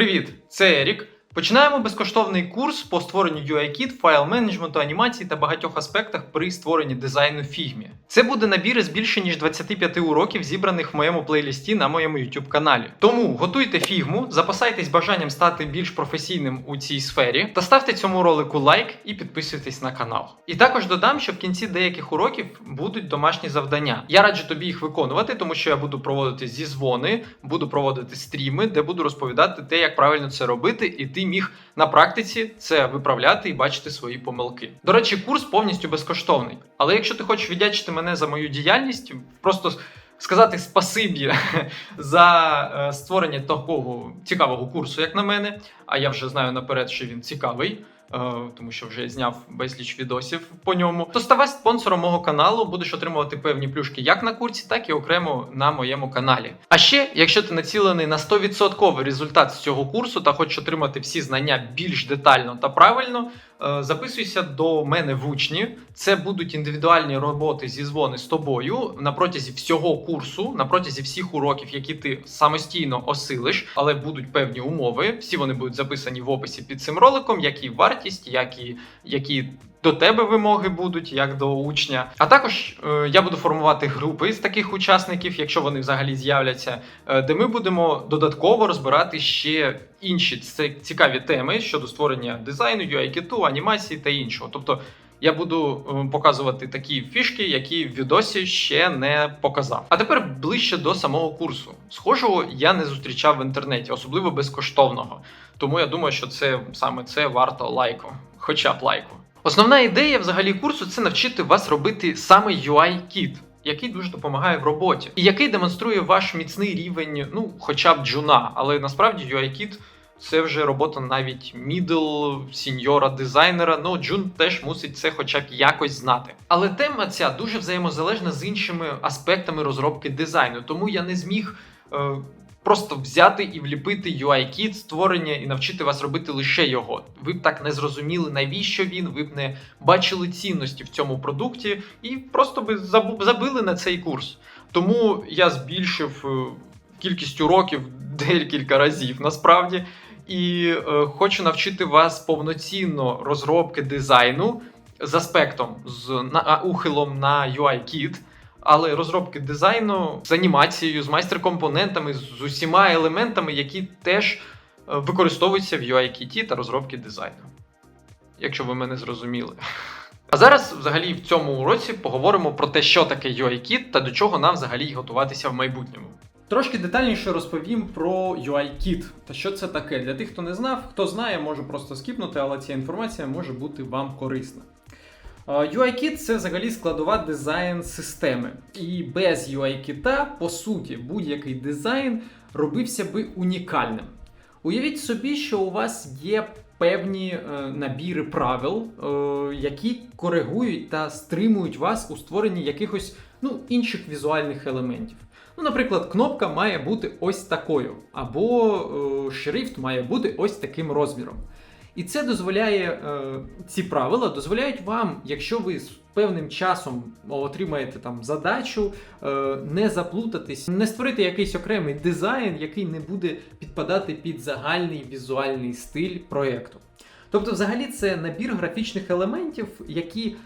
Привіт, це Ерік. Починаємо безкоштовний курс по створенню UI-Kit, файл менеджменту, анімації та багатьох аспектах при створенні дизайну Figma. Це буде набір із більше ніж 25 уроків, зібраних в моєму плейлісті на моєму YouTube каналі. Тому готуйте фігму, запасайтесь бажанням стати більш професійним у цій сфері та ставте цьому ролику лайк і підписуйтесь на канал. І також додам, що в кінці деяких уроків будуть домашні завдання. Я раджу тобі їх виконувати, тому що я буду проводити зізвони, буду проводити стріми, де буду розповідати те, як правильно це робити, і ти міг на практиці це виправляти і бачити свої помилки. До речі, курс повністю безкоштовний. Але якщо ти хочеш віддячити мене за мою діяльність, просто сказати спасибі за е, створення такого цікавого курсу, як на мене. А я вже знаю наперед, що він цікавий. Е, Тому що вже зняв безліч відосів по ньому. То ставай спонсором мого каналу, будеш отримувати певні плюшки як на курсі, так і окремо на моєму каналі. А ще, якщо ти націлений на 100% результат з цього курсу та хочеш отримати всі знання більш детально та правильно, записуйся до мене в учні. Це будуть індивідуальні роботи зі дзвони з тобою на протязі всього курсу, на протязі всіх уроків, які ти самостійно осилиш, але будуть певні умови. Всі вони будуть записані в описі під цим роликом, які вартість, які, які. До тебе вимоги будуть як до учня. А також е, я буду формувати групи з таких учасників, якщо вони взагалі з'являться, е, де ми будемо додатково розбирати ще інші цікаві теми щодо створення дизайну, UI-кіту, анімації та іншого. Тобто я буду е, показувати такі фішки, які в відосі ще не показав. А тепер ближче до самого курсу. Схожого я не зустрічав в інтернеті, особливо безкоштовного. Тому я думаю, що це саме це варто лайку, хоча б лайку. Основна ідея взагалі курсу це навчити вас робити саме UI-кіт. Який дуже допомагає в роботі, і який демонструє ваш міцний рівень, ну хоча б джуна, але насправді UI-кіт це вже робота навіть мідл, сіньора, дизайнера. Ну, Джун теж мусить це хоча б якось знати. Але тема ця дуже взаємозалежна з іншими аспектами розробки дизайну, тому я не зміг. Просто взяти і вліпити UI-кіт створення і навчити вас робити лише його. Ви б так не зрозуміли, навіщо він, ви б не бачили цінності в цьому продукті і просто би забили на цей курс. Тому я збільшив е, кількість уроків декілька разів насправді. І е, хочу навчити вас повноцінно розробки дизайну з аспектом, з на, ухилом на UI-кіт, але розробки дизайну з анімацією, з майстер-компонентами, з усіма елементами, які теж е, використовуються в UI-кіті та розробки дизайну. Якщо ви мене зрозуміли. А зараз, взагалі, в цьому уроці поговоримо про те, що таке UI-кіт та до чого нам взагалі готуватися в майбутньому. Трошки детальніше розповім про UI-Kit та що це таке. Для тих, хто не знав, хто знає, може просто скіпнути, але ця інформація може бути вам корисна. UI-Kit – це взагалі складова дизайн системи. І без UI-Kit, по суті, будь-який дизайн робився би унікальним. Уявіть собі, що у вас є певні е, набіри правил, е, які коригують та стримують вас у створенні якихось ну, інших візуальних елементів. Ну, наприклад, кнопка має бути ось такою, або е, шрифт має бути ось таким розміром. І це дозволяє, е, ці правила дозволяють вам, якщо ви з певним часом отримаєте там задачу, е, не заплутатись, не створити якийсь окремий дизайн, який не буде підпадати під загальний візуальний стиль проєкту. Тобто, взагалі, це набір графічних елементів, які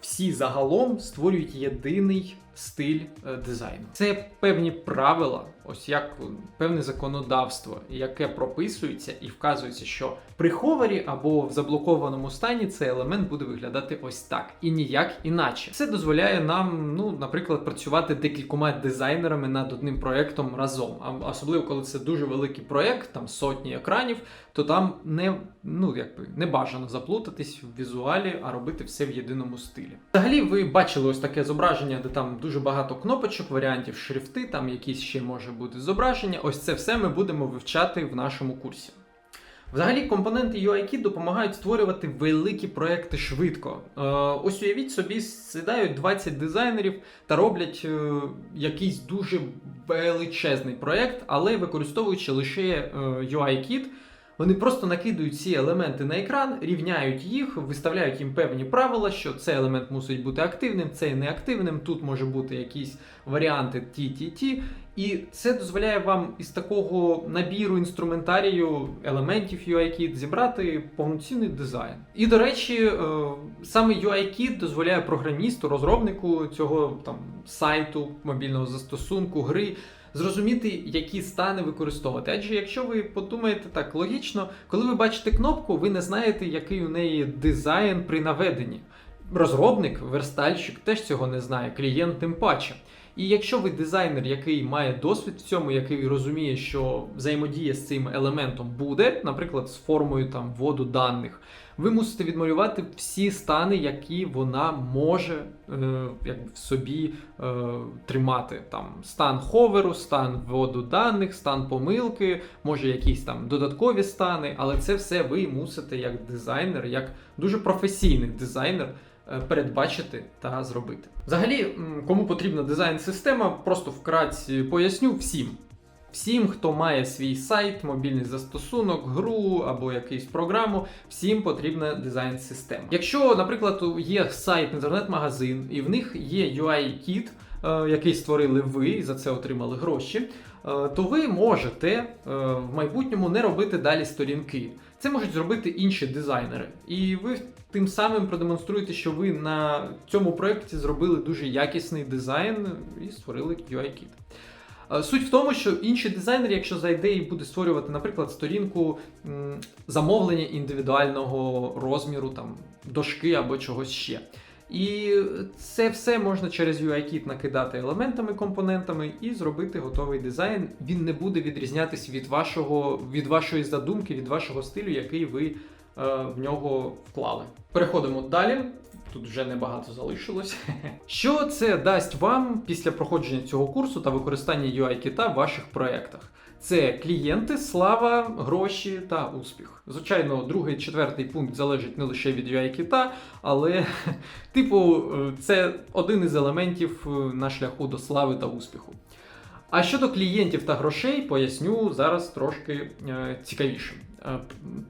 всі загалом створюють єдиний стиль е, дизайну. Це певні правила, ось як е, певне законодавство, яке прописується і вказується, що при ховері або в заблокованому стані цей елемент буде виглядати ось так і ніяк іначе. Це дозволяє нам, ну, наприклад, працювати декількома дизайнерами над одним проектом разом. А особливо коли це дуже великий проект, там сотні екранів, то там не, ну, якби, не бажано заплутатись в візуалі, робити все в єдиному стилі. Взагалі, ви бачили ось таке зображення, де там дуже багато кнопочок, варіантів шрифти, там якісь ще може бути зображення. Ось це все ми будемо вивчати в нашому курсі. Взагалі, компоненти UIKit допомагають створювати великі проекти швидко. Е, ось уявіть собі, сідають 20 дизайнерів та роблять е, якийсь дуже величезний проект, але використовуючи лише е, UIKit, Вони просто накидують ці елементи на екран, рівняють їх, виставляють їм певні правила, що цей елемент мусить бути активним, цей неактивним. Тут може бути якісь варіанти ті, ті, ті. І це дозволяє вам із такого набіру інструментарію елементів UIKit зібрати повноцінний дизайн. І до речі, е, саме UIKit дозволяє програмісту, розробнику цього там сайту, мобільного застосунку, гри. Зрозуміти, які стани використовувати. Адже якщо ви подумаєте так логічно, коли ви бачите кнопку, ви не знаєте, який у неї дизайн при наведенні. Розробник, верстальщик теж цього не знає, клієнт тим паче. І якщо ви дизайнер, який має досвід в цьому, який розуміє, що взаємодія з цим елементом буде, наприклад, з формою там вводу даних, ви мусите відмалювати всі стани, які вона може е, якби в собі е, тримати. Там стан ховеру, стан вводу даних, стан помилки, може якісь там додаткові стани, але це все ви мусите як дизайнер, як дуже професійний дизайнер передбачити та зробити. Взагалі, кому потрібна дизайн-система, просто вкратці поясню всім. Всім, хто має свій сайт, мобільний застосунок, гру або якусь програму, всім потрібна дизайн-система. Якщо, наприклад, є сайт, інтернет-магазин, і в них є UI-кіт, е, який створили ви і за це отримали гроші, е, то ви можете е, в майбутньому не робити далі сторінки. Це можуть зробити інші дизайнери. І ви тим самим продемонструєте, що ви на цьому проєкті зробили дуже якісний дизайн і створили UI-кіт. Е, Суть в тому, що інший дизайнер, якщо зайде і буде створювати, наприклад, сторінку замовлення індивідуального розміру, там дошки або чогось ще. І це все можна через UI-кit накидати елементами, компонентами і зробити готовий дизайн. Він не буде відрізнятися від вашого, від вашої задумки, від вашого стилю, який ви в нього вклали. Переходимо далі. Тут вже небагато залишилось. Що це дасть вам після проходження цього курсу та використання UI-кита в ваших проєктах? Це клієнти, слава, гроші та успіх. Звичайно, другий четвертий пункт залежить не лише від UI-кита, але, типу, е, це один із елементів е, на шляху до слави та успіху. А щодо клієнтів та грошей, поясню зараз трошки е, цікавіше, е,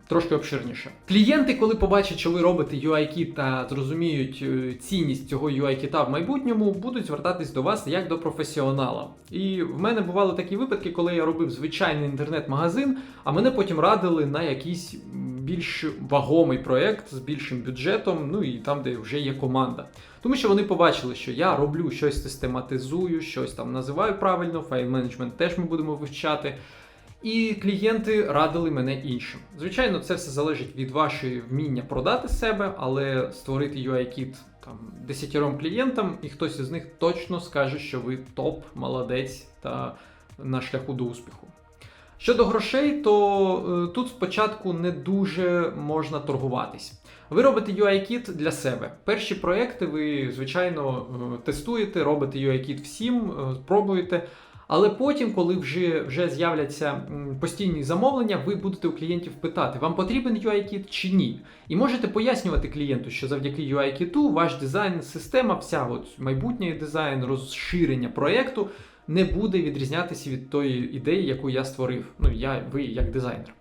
трошки обширніше. Клієнти, коли побачать, що ви робите UI-кіт та зрозуміють е, цінність цього UI-кіта в майбутньому, будуть звертатись до вас як до професіонала. І в мене бували такі випадки, коли я робив звичайний інтернет-магазин, а мене потім радили на якийсь більш вагомий проект з більшим бюджетом, ну і там, де вже є команда. Тому що вони побачили, що я роблю щось систематизую, щось там називаю правильно, файл менеджмент теж ми будемо вивчати. І клієнти радили мене іншим. Звичайно, це все залежить від вашої вміння продати себе, але створити UI-кіт там десятіром клієнтам, і хтось із них точно скаже, що ви топ, молодець та на шляху до успіху. Щодо грошей, то е, тут спочатку не дуже можна торгуватись. Ви робите UI-кіт для себе. Перші проекти ви, звичайно, е, тестуєте, робите UI-кіт всім, е, пробуєте. Але потім, коли вже, вже з'являться постійні замовлення, ви будете у клієнтів питати, вам потрібен UI-кіт чи ні. І можете пояснювати клієнту, що завдяки UI-кіту ваш дизайн, система, вся от майбутній дизайн, розширення проєкту не буде відрізнятися від тої ідеї, яку я створив. Ну, я, ви як дизайнер.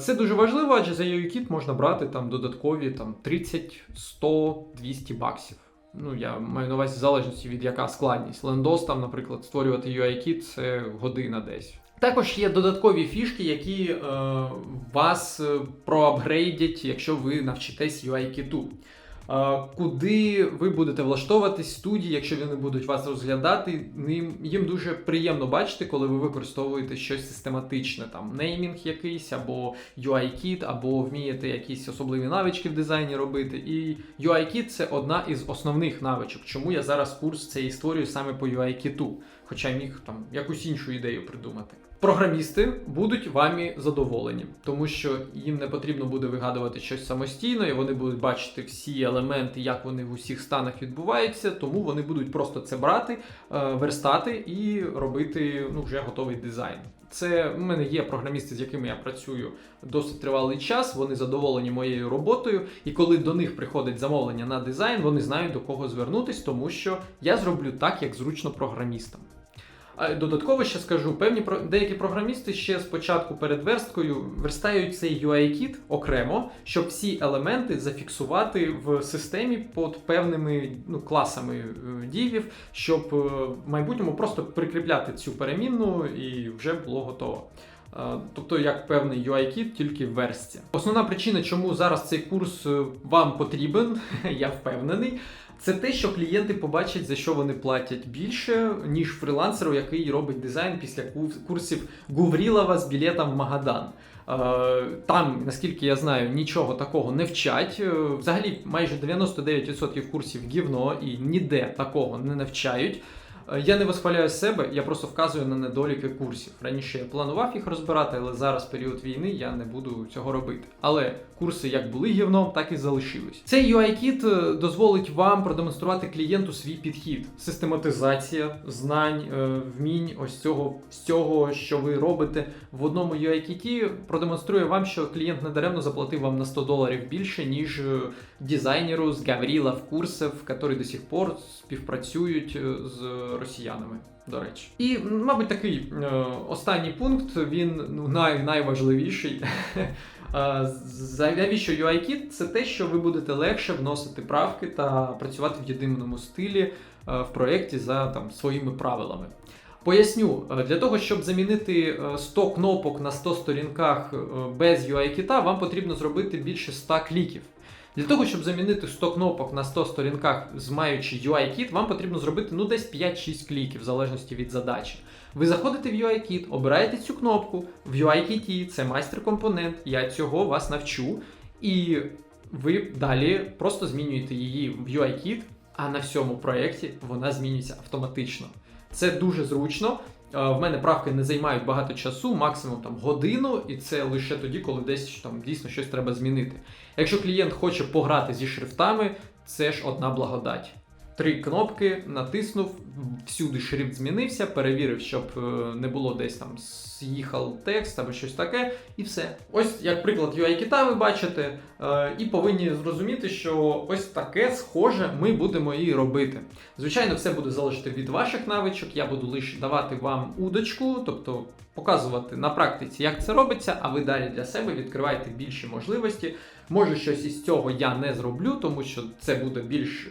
Це дуже важливо, адже за UI-кіт можна брати там додаткові там, 30, 100, 200 баксів. Ну, я маю на увазі в залежності від яка складність. Лендос, там, наприклад, створювати UI-кіт це година десь. Також є додаткові фішки, які е, вас е, проапгрейдять, якщо ви навчитесь UI-кіту. Куди ви будете влаштовуватись студії, якщо вони будуть вас розглядати, ним- їм дуже приємно бачити, коли ви використовуєте щось систематичне, там неймінг якийсь, або UI-кіт, або вмієте якісь особливі навички в дизайні робити. І UI-кіт це одна із основних навичок. Чому я зараз курс цей створюю саме по UI-кіту, хоча міг там якусь іншу ідею придумати. Програмісти будуть вами задоволені, тому що їм не потрібно буде вигадувати щось самостійно, і вони будуть бачити всі елементи, як вони в усіх станах відбуваються, тому вони будуть просто це брати, е, верстати і робити ну, вже готовий дизайн. Це в мене є програмісти, з якими я працюю досить тривалий час. Вони задоволені моєю роботою, і коли до них приходить замовлення на дизайн, вони знають до кого звернутись, тому що я зроблю так, як зручно програмістам. Додатково ще скажу, певні деякі програмісти ще спочатку перед версткою верстають цей UI-кіт окремо, щоб всі елементи зафіксувати в системі під певними ну, класами е, дівів, щоб е, в майбутньому просто прикріпляти цю перемінну і вже було готово. Е, Тобто як певний UI-кіт тільки в версті. Основна причина, чому зараз цей курс вам потрібен, я впевнений, це те, що клієнти побачать, за що вони платять більше, ніж фрілансеру, який робить дизайн після курсів Гуврілова з білетом в Магадан. Е, Там, наскільки я знаю, нічого такого не вчать. Е, Взагалі, майже 99% курсів гівно і ніде такого не навчають. Е, Я не восхваляю себе, я просто вказую на недоліки курсів. Раніше я планував їх розбирати, але зараз період війни я не буду цього робити. Але курси як були гівном, так і залишились. Цей UI-кіт е, дозволить вам продемонструвати клієнту свій підхід, систематизація знань, е, вмінь ось цього з цього, що ви робите в одному UI-кіті, продемонструє вам, що клієнт недаремно заплатив вам на 100 доларів більше, ніж дизайнеру з Гаврілов курсів, які до сих пор співпрацюють е, росіянами. До речі, і мабуть такий е, останній пункт він ну най, найважливіший. Е, Заяві, це те, що ви будете легше вносити правки та працювати в єдиному стилі е, в проєкті за там своїми правилами. Поясню, е, для того, щоб замінити е, 100 кнопок на 100 сторінках е, без UI-кіта, вам потрібно зробити більше 100 кліків. Для того, щоб замінити 100 кнопок на 100 сторінках, маючи UI-кіт, вам потрібно зробити ну десь 5-6 кліків, в залежності від задачі. Ви заходите в UI-кіт, обираєте цю кнопку, в UI-кіті це майстер-компонент, я цього вас навчу, і ви далі просто змінюєте її в UI-кіт, а на всьому проєкті вона змінюється автоматично. Це дуже зручно. В мене правки не займають багато часу, максимум там годину, і це лише тоді, коли десь там дійсно щось треба змінити. Якщо клієнт хоче пограти зі шрифтами, це ж одна благодать. Три кнопки натиснув, всюди шрифт змінився, перевірив, щоб е, не було десь там з'їхав текст або щось таке, і все. Ось як приклад UI-кіта ви бачите, е, і повинні зрозуміти, що ось таке схоже ми будемо і робити. Звичайно, все буде залежати від ваших навичок. Я буду лише давати вам удочку, тобто показувати на практиці, як це робиться, а ви далі для себе відкриваєте більші можливості. Може, щось із цього я не зроблю, тому що це буде більш е,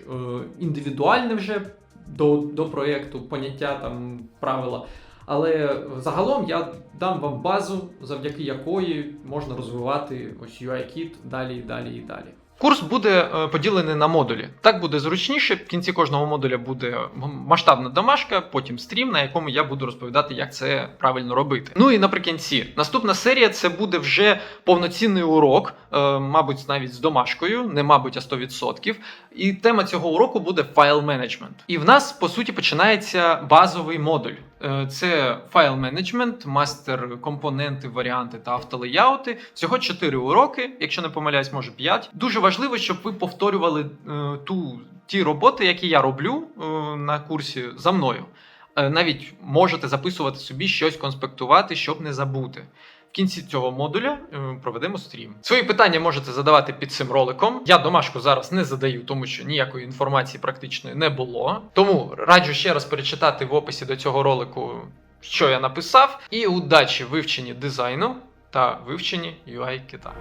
індивідуальне вже до, до проєкту, поняття там правила. Але загалом я дам вам базу, завдяки якої можна розвивати ось UI-кіт далі і далі і далі. Курс буде е, поділений на модулі. Так буде зручніше. В кінці кожного модуля буде масштабна домашка, потім стрім, на якому я буду розповідати, як це правильно робити. Ну і наприкінці, наступна серія це буде вже повноцінний урок, е, мабуть, навіть з домашкою, не мабуть, а 100%. І тема цього уроку буде файл менеджмент. І в нас по суті починається базовий модуль. Е, Це файл менеджмент, мастер компоненти, варіанти та автолеяути. Всього 4 уроки, якщо не помиляюсь, може 5. Дуже важливо, щоб ви повторювали е, ту ті роботи, які я роблю е, на курсі за мною. Навіть можете записувати собі щось, конспектувати, щоб не забути. В кінці цього модуля е, проведемо стрім. Свої питання можете задавати під цим роликом. Я домашку зараз не задаю, тому що ніякої інформації практичної не було. Тому раджу ще раз перечитати в описі до цього ролику, що я написав. І удачі вивченні дизайну та вивченні UI кита.